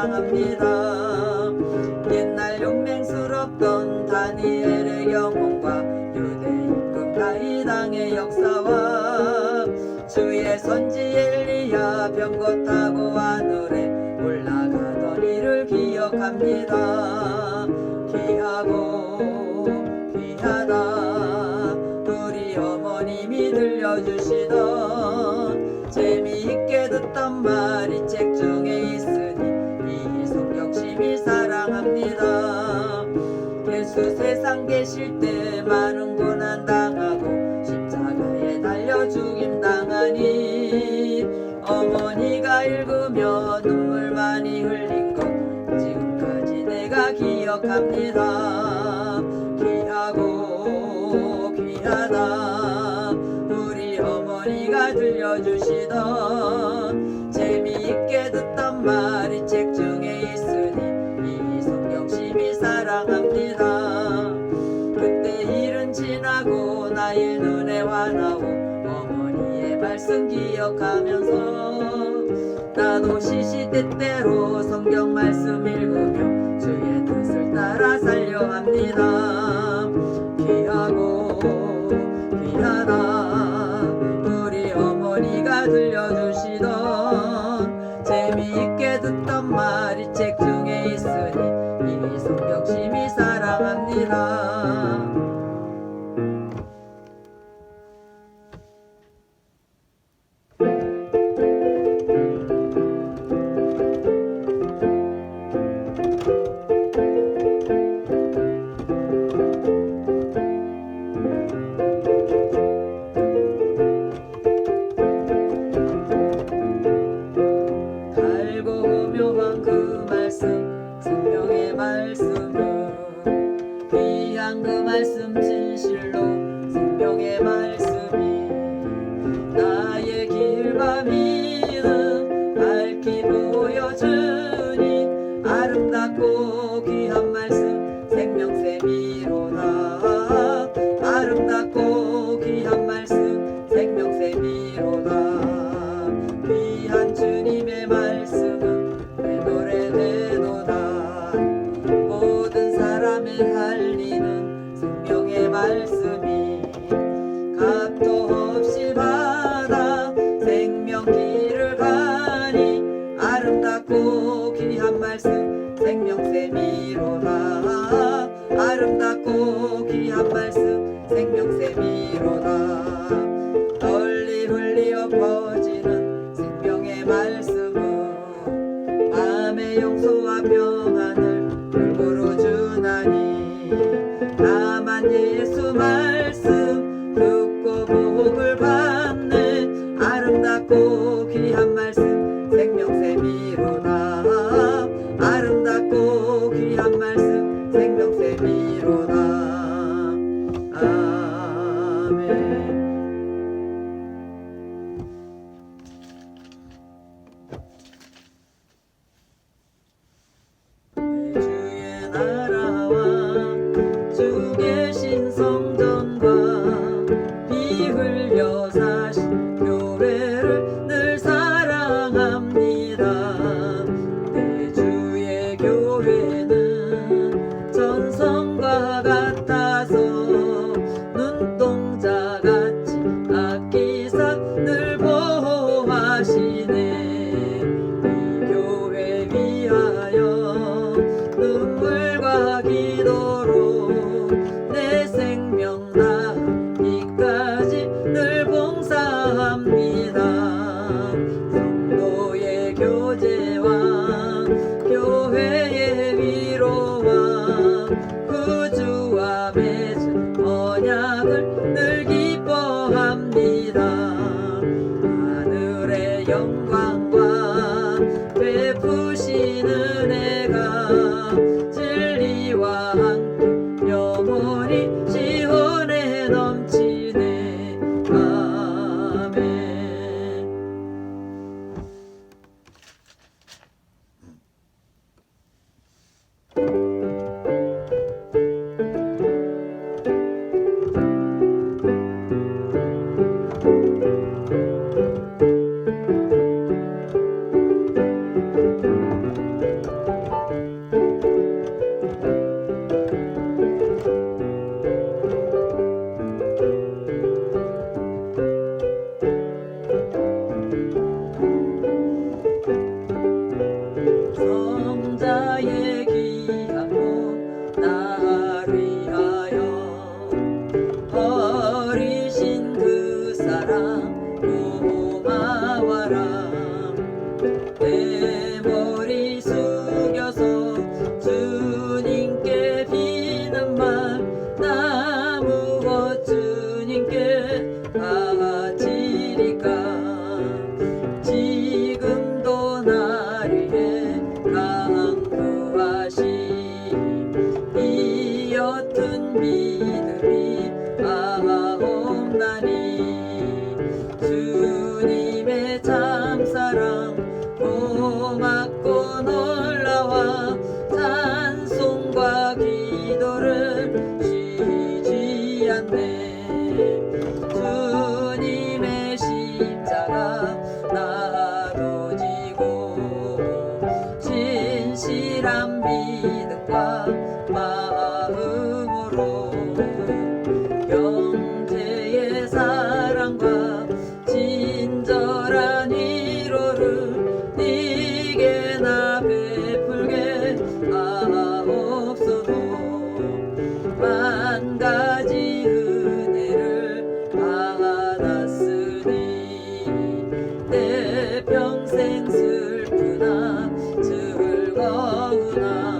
사랑합니다. 옛날 용맹스럽던 다니엘의 영혼과 유대 임금 다이당의 역사와 주의 선지 엘리야 병거 타고 하늘에 올라가던 이를 기억합니다. 기하고 예수 세상 계실 때 많은 나의 은혜와 나온 어머니의 말씀 기억하면서 나도 시시때때로 성경 말씀 읽으며 주의 뜻을 따라 살려 합니다. 귀하고 귀하다. Oh. thank you. 베푸시는 bağına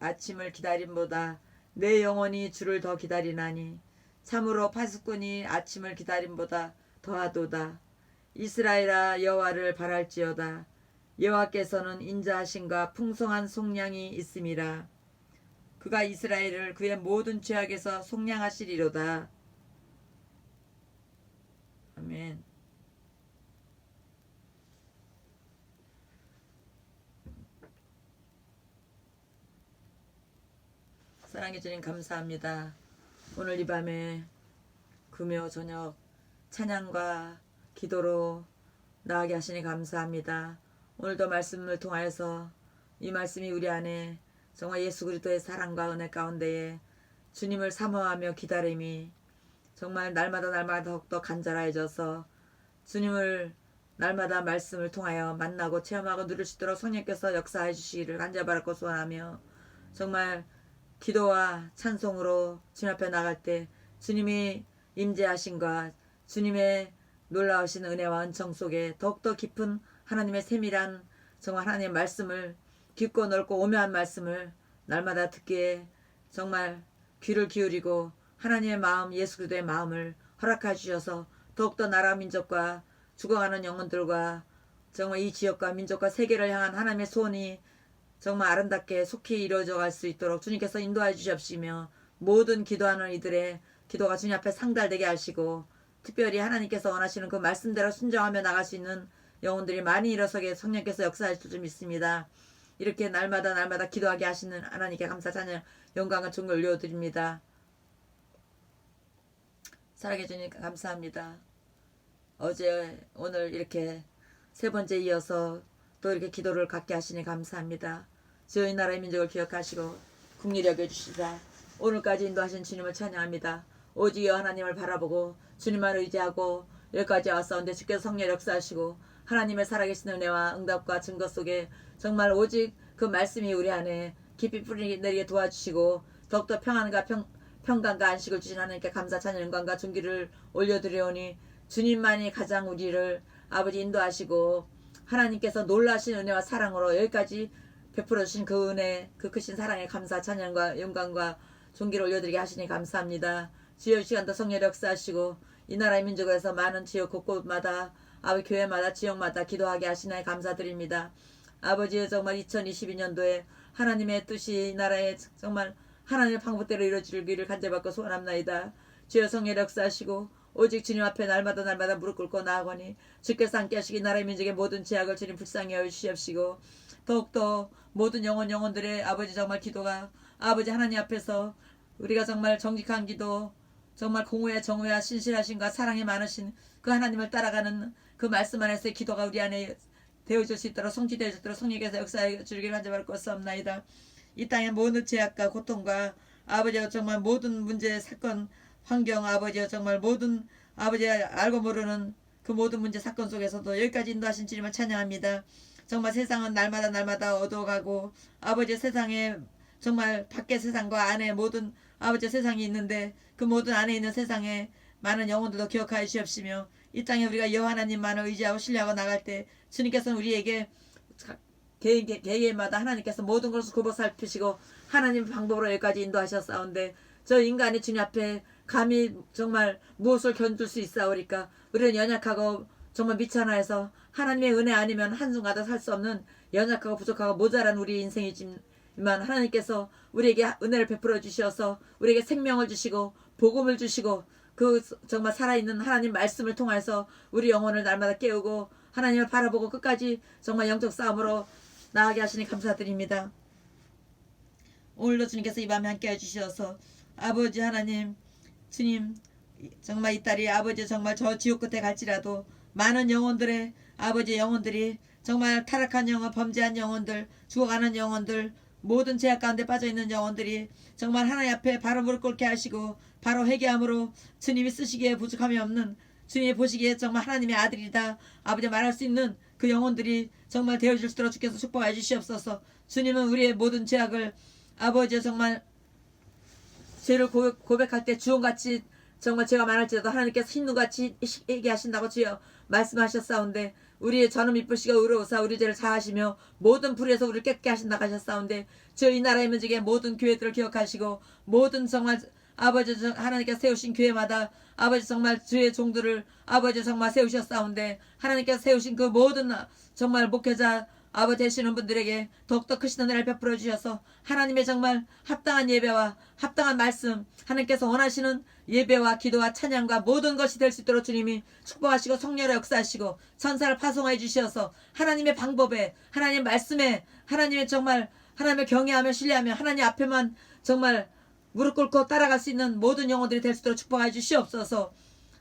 아침을 기다림보다 내 영혼이 주를 더 기다리나니 참으로 파수꾼이 아침을 기다림보다 더하도다. 이스라엘아 여호와를 바랄지어다. 여호와께서는 인자하심과 풍성한 속량이 있음이라. 그가 이스라엘을 그의 모든 죄악에서 속량하시리로다. 아멘 사랑해 주님 감사합니다. 오늘 이 밤에 금요 저녁 찬양과 기도로 나가게 하시니 감사합니다. 오늘도 말씀을 통하여서 이 말씀이 우리 안에 정말 예수 그리스도의 사랑과 은혜 가운데에 주님을 사모하며 기다림이 정말 날마다 날마다 더욱더 간절해져서 주님을 날마다 말씀을 통하여 만나고 체험하고 누릴 수 있도록 성령께서 역사해 주시기를 간절히 바라고 소원하며 정말 기도와 찬송으로 주님 앞에 나갈 때 주님이 임재하신과 주님의 놀라우신 은혜와 은총 속에 더욱더 깊은 하나님의 세밀한 정말 하나님의 말씀을 깊고 넓고 오묘한 말씀을 날마다 듣기에 정말 귀를 기울이고 하나님의 마음 예수 그리스도의 마음을 허락해 주셔서 더욱더 나라 민족과 죽어가는 영혼들과 정말 이 지역과 민족과 세계를 향한 하나님의 소원이 정말 아름답게 속히 이루어져 갈 수 있도록 주님께서 인도해 주시옵시며 모든 기도하는 이들의 기도가 주님 앞에 상달되게 하시고 특별히 하나님께서 원하시는 그 말씀대로 순종하며 나갈 수 있는 영혼들이 많이 일어서게 성령께서 역사하실 줄 믿습니다. 이렇게 날마다 날마다 기도하게 하시는 하나님께 감사 찬양 영광과 존귀 올려드립니다. 사랑해 주님 감사합니다. 어제 오늘 이렇게 세 번째 이어서 또 이렇게 기도를 갖게 하시니 감사합니다. 저희 나라의 민족을 기억하시고 국리 여겨주시다. 오늘까지 인도하신 주님을 찬양합니다. 오직 여 하나님을 바라보고 주님만 의지하고 여기까지 왔사온데 주께서 성령 역사하시고 하나님의 살아계신 은혜와 응답과 증거 속에 정말 오직 그 말씀이 우리 안에 깊이 뿌리 내리게 도와주시고 더욱더 평안과 평, 평강과 안식을 주신 하나님께 감사 찬양 영광과 존귀를 올려드리오니 주님만이 가장 우리를 아버지 인도하시고 하나님께서 놀라신 은혜와 사랑으로 여기까지 베풀어 주신 그 은혜 그 크신 사랑에 감사 찬양과 영광과 존귀를 올려드리게 하시니 감사합니다. 주여 이 시간도 성령 역사하시고 이 나라의 민족에서 많은 지역 곳곳마다 아버지 교회마다 지역마다 기도하게 하시나에 감사드립니다. 아버지의 정말 2022년도에 하나님의 뜻이 이 나라에 정말 하나님의 방법대로 이루어지기를 간절받고 소원합나이다. 주여 성령 역사하시고 오직 주님 앞에 날마다 날마다 무릎 꿇고 나아가니 주께서 함께 하시기 나라의 민족의 모든 죄악을 주님 불쌍히 여주시옵시고 더욱더 모든 영혼 영혼들의 아버지 정말 기도가 아버지 하나님 앞에서 우리가 정말 정직한 기도 정말 공의와 정의와 신실하신과 사랑이 많으신 그 하나님을 따라가는 그 말씀 안에서의 기도가 우리 안에 되어질 수 있도록 성취될 수 있도록 성령께서 역사해 주기를 간절할 것없나이다. 이 땅의 모든 죄악과 고통과 아버지가 정말 모든 문제 사건 환경 아버지가 정말 모든 아버지가 알고 모르는 그 모든 문제 사건 속에서도 여기까지 인도하신 주님을 찬양합니다. 정말 세상은 날마다 날마다 얻어가고 아버지 세상에 정말 밖의 세상과 안에 모든 아버지 세상이 있는데 그 모든 안에 있는 세상에 많은 영혼들도 기억하여 주시옵시며 이 땅에 우리가 여호와 하나님만을 의지하고 신뢰하고 나갈 때 주님께서는 우리에게 개인 개- 개개인마다 하나님께서 모든 것을 굽어 살피시고 하나님 방법으로 여기까지 인도하셨사온데 저 인간이 주님 앞에 감히 정말 무엇을 견딜 수 있사오리까 우리는 연약하고 정말 미천하여서 하나님의 은혜 아니면 한순간도 살 수 없는 연약하고 부족하고 모자란 우리 인생이지만 하나님께서 우리에게 은혜를 베풀어 주셔서 우리에게 생명을 주시고 복음을 주시고 그 정말 살아있는 하나님 말씀을 통해서 우리 영혼을 날마다 깨우고 하나님을 바라보고 끝까지 정말 영적 싸움으로 나아가게 하시니 감사드립니다. 오늘도 주님께서 이 밤에 함께 해주셔서 아버지 하나님 주님 정말 이 딸이 아버지 정말 저 지옥 끝에 갈지라도 많은 영혼들의 아버지 영혼들이 정말 타락한 영혼 범죄한 영혼들 죽어가는 영혼들 모든 죄악 가운데 빠져있는 영혼들이 정말 하나님 앞에 바로 무릎 꿇게 하시고 바로 회개함으로 주님이 쓰시기에 부족함이 없는 주님이 보시기에 정말 하나님의 아들이다. 아버지 말할 수 있는 그 영혼들이 정말 되어질 수 있도록 주께서 축복해 주시옵소서. 주님은 우리의 모든 죄악을 아버지 정말 죄를 고- 고백 할 때 주홍같이 정말 제가 말할지라도 하나님께서 흰눈같이 얘기하신다고 주여 말씀하셨사온데 우리의 저는 이쁘시고 의로우사 우리 죄를 사하시며 모든 불에서 우리를 깨끗게 하신다고 하셨사온데 주여 이 나라의 민족의 모든 교회들을 기억하시고 모든 정말 아버지 정- 하나님께서 세우신 교회마다 아버지 정말 주의 종들을 아버지 정말 세우셨사온데 하나님께서 세우신 그 모든 정말 목회자 아버지 되시는 분들에게 더욱더 크신 은혜를 베풀어 주셔서 하나님의 정말 합당한 예배와 합당한 말씀 하나님께서 원하시는 예배와 기도와 찬양과 모든 것이 될 수 있도록 주님이 축복하시고 성령의 역사하시고 천사를 파송해 주셔서 하나님의 방법에 하나님 말씀에 하나님의 정말 하나님을 경외하며 신뢰하며 하나님 앞에만 정말 무릎 꿇고 따라갈 수 있는 모든 영혼들이 될 수 있도록 축복해 주시옵소서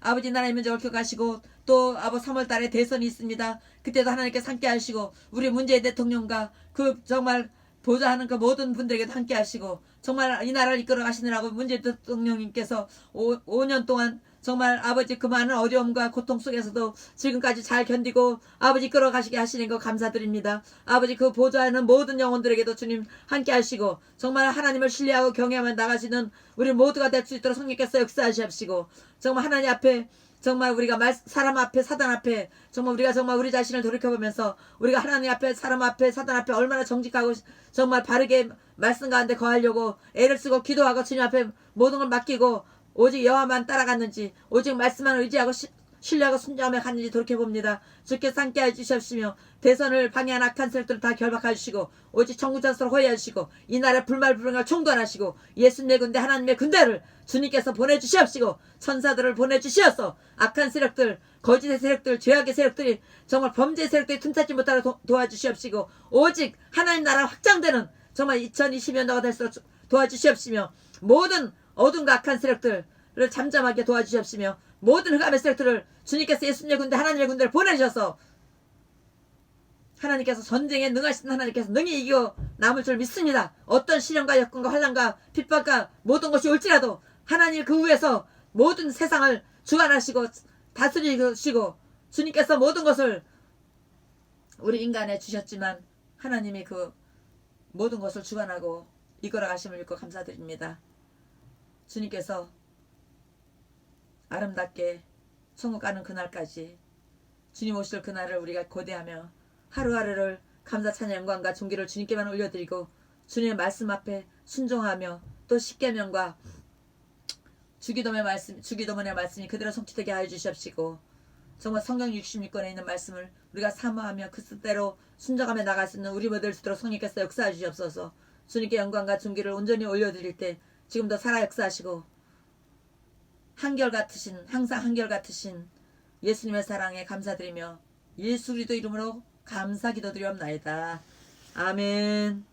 아버지 나라의 민족을 기억하시고 또 아버 3월 달에 대선이 있습니다. 그때도 하나님께 함께 하시고 우리 문재인 대통령과 그 정말 보좌하는 그 모든 분들에게도 함께 하시고 정말 이 나라를 이끌어 가시느라고 문재인 대통령님께서 오, 5년 동안 정말 아버지 그 많은 어려움과 고통 속에서도 지금까지 잘 견디고 아버지 끌어가시게 하시는 거 감사드립니다. 아버지 그 보좌하는 모든 영혼들에게도 주님 함께 하시고 정말 하나님을 신뢰하고 경외하며 나가시는 우리 모두가 될 수 있도록 성령께서 역사하시옵시고 정말 하나님 앞에 정말 우리가 말, 사람 앞에 사단 앞에 정말 우리가 정말 우리 자신을 돌이켜보면서 우리가 하나님 앞에 사람 앞에 사단 앞에 얼마나 정직하고 정말 바르게 말씀 가운데 거하려고 애를 쓰고 기도하고 주님 앞에 모든 걸 맡기고 오직 여호와만 따라갔는지 오직 말씀만 의지하고 시- 신뢰하고 순종하며 갔는지 돌이켜봅니다. 주께서 함께해 주시옵시며 대선을 방해한 악한 세력들을 다 결박해 주시고 오직 청구자수로 호해해 주시고 이 나라의 불말불명을 총괄하시고 예수님의 군대 하나님의 군대를 주님께서 보내주시옵시고 천사들을 보내주시어서 악한 세력들 거짓의 세력들 죄악의 세력들이 정말 범죄 세력들이 틈타지 못하게 도, 도와주시옵시고 오직 하나님 나라 확장되는 정말 2020년도가 될수록 주- 도와주시옵시며 모든 어둠과 악한 세력들을 잠잠하게 도와주시옵시며 모든 흑암의 세력들을 주님께서 예수님의 군대 하나님의 군대를 보내주셔서 하나님께서 전쟁에 능하신 하나님께서 능히 이겨 남을 줄 믿습니다. 어떤 시련과 역경과 환란과 핍박과 모든 것이 올지라도 하나님 그 위에서 모든 세상을 주관하시고 다스리시고 주님께서 모든 것을 우리 인간에 주셨지만 하나님이 그 모든 것을 주관하고 이끌어 가심을 믿고 감사드립니다. 주님께서 아름답게 천국 가는 그날까지 주님 오실 그날을 우리가 고대하며 하루하루를 감사 찬양 영광과 존귀를 주님께만 올려드리고 주님의 말씀 앞에 순종하며 또 십계명과 주기도문의 말씀 주기도문의 말씀이 그대로 성취되게 하여 주시옵시고 정말 성경 66권에 있는 말씀을 우리가 사모하며 그 뜻대로 순종하며 나갈 수 있는 우리 모델 수도록 성령께서 역사해 주시옵소서. 주님께 영광과 존귀를 온전히 올려드릴 때 지금도 살아 역사하시고 한결 같으신 항상 한결 같으신 예수님의 사랑에 감사드리며 예수 그리스도 이름으로 감사 기도드리옵나이다. 아멘.